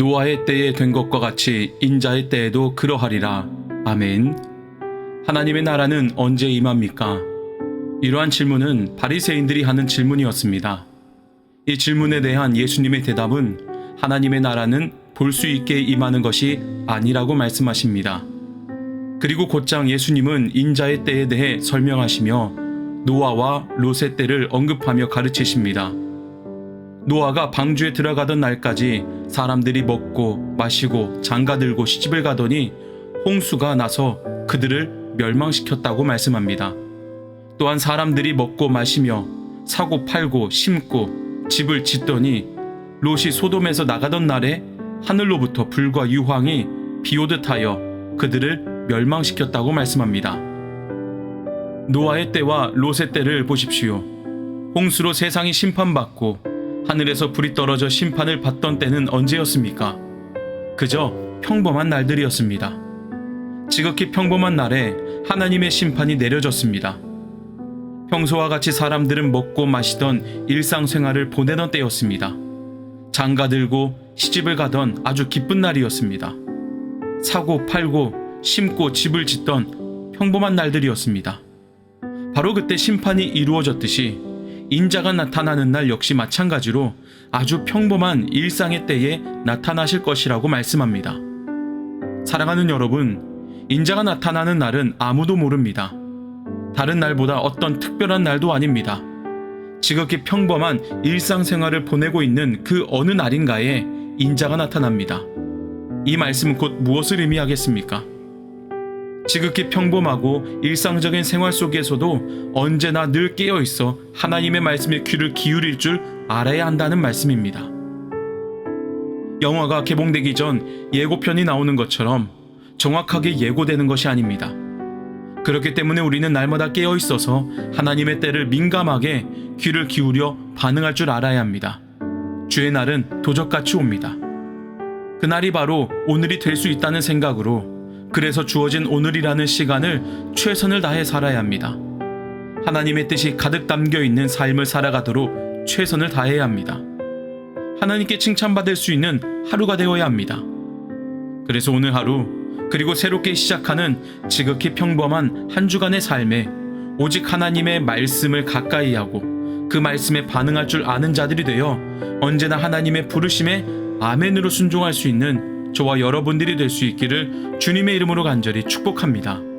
노아의 때에 된 것과 같이 인자의 때에도 그러하리라. 아멘. 하나님의 나라는 언제 임합니까? 이러한 질문은 바리새인들이 하는 질문이었습니다. 이 질문에 대한 예수님의 대답은 하나님의 나라는 볼 수 있게 임하는 것이 아니라고 말씀하십니다. 그리고 곧장 예수님은 인자의 때에 대해 설명하시며 노아와 롯의 때를 언급하며 가르치십니다. 노아가 방주에 들어가던 날까지 사람들이 먹고 마시고 장가들고 시집을 가더니 홍수가 나서 그들을 멸망시켰다고 말씀합니다. 또한 사람들이 먹고 마시며 사고 팔고 심고 집을 짓더니 롯이 소돔에서 나가던 날에 하늘로부터 불과 유황이 비오듯 하여 그들을 멸망시켰다고 말씀합니다. 노아의 때와 롯의 때를 보십시오. 홍수로 세상이 심판받고 하늘에서 불이 떨어져 심판을 받던 때는 언제였습니까? 그저 평범한 날들이었습니다. 지극히 평범한 날에 하나님의 심판이 내려졌습니다. 평소와 같이 사람들은 먹고 마시던 일상생활을 보내던 때였습니다. 장가 들고 시집을 가던 아주 기쁜 날이었습니다. 사고 팔고 심고 집을 짓던 평범한 날들이었습니다. 바로 그때 심판이 이루어졌듯이 인자가 나타나는 날 역시 마찬가지로 아주 평범한 일상의 때에 나타나실 것이라고 말씀합니다. 사랑하는 여러분, 인자가 나타나는 날은 아무도 모릅니다. 다른 날보다 어떤 특별한 날도 아닙니다. 지극히 평범한 일상생활을 보내고 있는 그 어느 날인가에 인자가 나타납니다. 이 말씀은 곧 무엇을 의미하겠습니까? 지극히 평범하고 일상적인 생활 속에서도 언제나 늘 깨어 있어 하나님의 말씀에 귀를 기울일 줄 알아야 한다는 말씀입니다. 영화가 개봉되기 전 예고편이 나오는 것처럼 정확하게 예고되는 것이 아닙니다. 그렇기 때문에 우리는 날마다 깨어 있어서 하나님의 때를 민감하게 귀를 기울여 반응할 줄 알아야 합니다. 주의 날은 도적같이 옵니다. 그날이 바로 오늘이 될 수 있다는 생각으로 그래서 주어진 오늘이라는 시간을 최선을 다해 살아야 합니다. 하나님의 뜻이 가득 담겨 있는 삶을 살아가도록 최선을 다해야 합니다. 하나님께 칭찬받을 수 있는 하루가 되어야 합니다. 그래서 오늘 하루 그리고 새롭게 시작하는 지극히 평범한 한 주간의 삶에 오직 하나님의 말씀을 가까이 하고 그 말씀에 반응할 줄 아는 자들이 되어 언제나 하나님의 부르심에 아멘으로 순종할 수 있는 저와 여러분들이 될 수 있기를 주님의 이름으로 간절히 축복합니다.